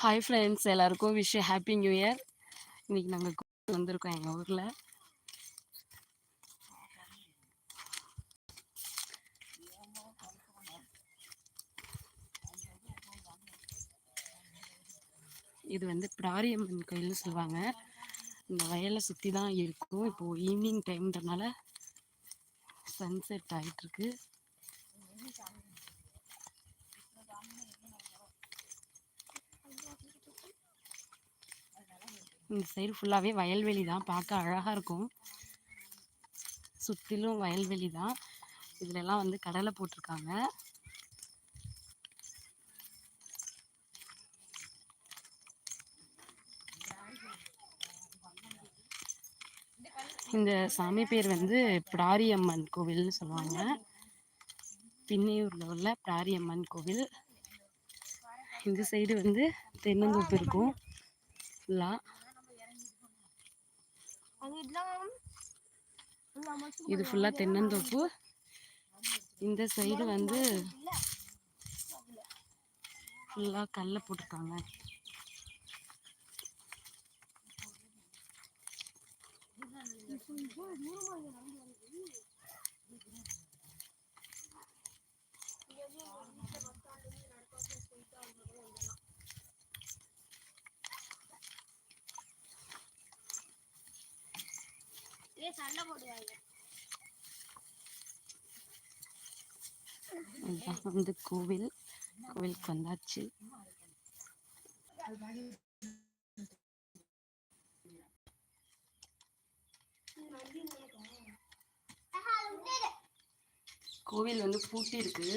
Hi friends எல்லாருக்கும் wish happy new year இன்னைக்கு நாங்கள் வந்திருக்கோம் எங்கள் ஊரில். இது வந்து பிடாரியம்மன் கோயில்னு சொல்லுவாங்க. இந்த வயலை சுற்றி தான் இருக்கும் இப்போது ஈவினிங் டைம்ன்றனால சன்செட் ஆகிட்டுருக்கு இந்த சைடு ஃபுல்லாகவே வயல்வெளி தான். பார்க்க அழகாக இருக்கும். சுற்றிலும் வயல்வெளி தான். இதுலலாம் வந்து கடலை போட்டிருக்காங்க. இந்த சாமி பேர் வந்து பிடாரியம்மன் கோவில்னு சொல்லுவாங்க. பின்னையூரில் உள்ள பிராரியம்மன் கோவில். இந்த சைடு வந்து தென்னந்தோப்பு இருக்கும். ஃபுல்லாக இது ஃபுல்லாக தென்னந்தோப்பு. இந்த சைடு வந்து ஃபுல்லாக கல்லை போட்டிருக்காங்க. இதுதான் வந்து கோவில். கோவிலுக்கு வந்தாச்சு. கோவில் வந்து பூட்டி இருக்கு.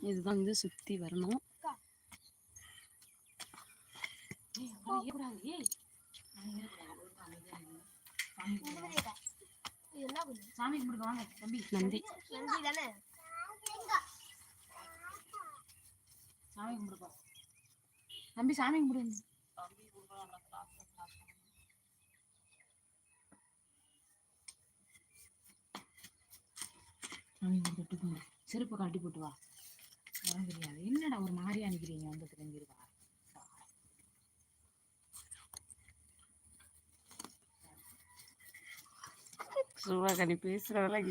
இதுதான் வந்து சுத்தி வரணும். சாமி கும்பிடுங்க வாங்க தம்பி நந்தி சாமி கும்பிடுப்பா தம்பி சாமி கும்பிடுங்க சாமி கும்பிட்டு கும்பிடு. செருப்பை கழட்டி போட்டு வா. வர தெரியாது. என்னடா ஒரு மாதிரி அனுப்பிடுறீங்க வந்து சும்மா கனி பேசுறதெல்லாம்